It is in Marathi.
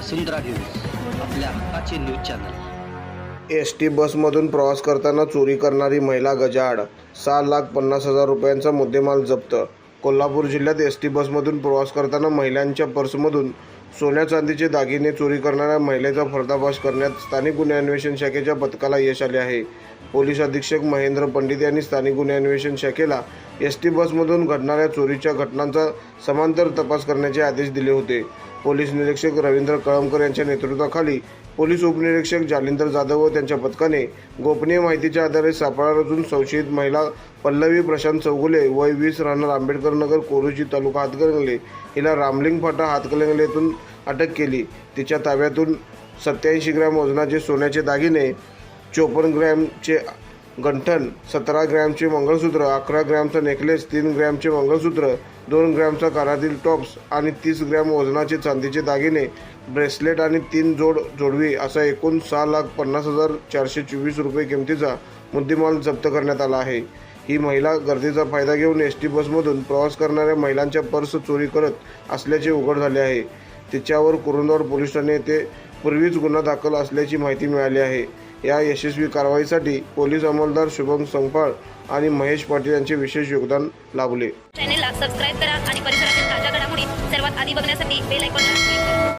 वसुंधरा न्यूज आपल्या हक्काचे न्यूज चॅनल. एस टी बसमधून प्रवास करताना चोरी करणारी महिला गजाआड सहा लाख पन्नास हजार रुपयांचा मुद्देमाल जप्त. कोल्हापूर जिल्ह्यात एस टी बसमधून प्रवास करताना महिलांच्या पर्समधून सोन्या चांदीचे दागिने चोरी करणाऱ्या महिलेचा पर्दाफाश करण्यात स्थानिक गुन्हे अन्वेषण शाखेच्या पथकाला यश आले आहे. पोलीस अधीक्षक महेंद्र पंडित यांनी स्थानिक गुन्हे अन्वेषण शाखेला एस टी बसमधून घडणाऱ्या चोरीच्या घटनांचा समांतर तपास करण्याचे आदेश दिले होते. पोलीस निरीक्षक रवींद्र कळमकर यांच्या नेतृत्वाखाली पोलीस उपनिरीक्षक जालिंदर जाधव व त्यांच्या पथकाने गोपनीय माहितीच्या आधारे सापळा रचून संशयित महिला पल्लवी प्रशांत चौगुले वय वीस राहणार आंबेडकर नगर कोरोची तालुका हातकलंगले हिला रामलिंग फाटा हातकलंगलेतून येथून अटक केली. तिच्या ताब्यातून सत्याऐंशी ग्रॅम वजनाचे सोन्याचे दागिने चोपन्न ग्रॅमचे गंठन सतरा ग्रॅमचे मंगळसूत्र अकरा ग्रॅमचा नेकलेस तीन ग्रॅमचे मंगळसूत्र दोन ग्रॅमचा कानातील टॉप्स आणि तीस ग्रॅम वजनाचे चांदीचे दागिने ब्रेसलेट आणि तीन जोड जोडवी असा एकूण सहा लाख पन्नास हजार चारशे चोवीस रुपये किमतीचा मुद्देमाल जप्त करण्यात आला आहे. ही महिला गर्दीचा फायदा घेऊन एस टी बसमधून प्रवास करणाऱ्या महिलांच्या पर्स चोरी करत असल्याचे उघड झाले आहे. तिच्यावर कुरुंदवाड पोलीस ठाणे येथे पूर्वीच गुन्हा दाखल असल्याची माहिती मिळाली आहे. या यशस्वी कारवाईसाठी पोलीस अंमलदार शुभम संगपाळ आणि महेश पाटील यांचे विशेष योगदान लाभले. चॅनेलला सबस्क्राईब करा आणि परिसरातील ताज्या घडामोडी सर्वात आधी बघण्यासाठी बेल आयकॉनला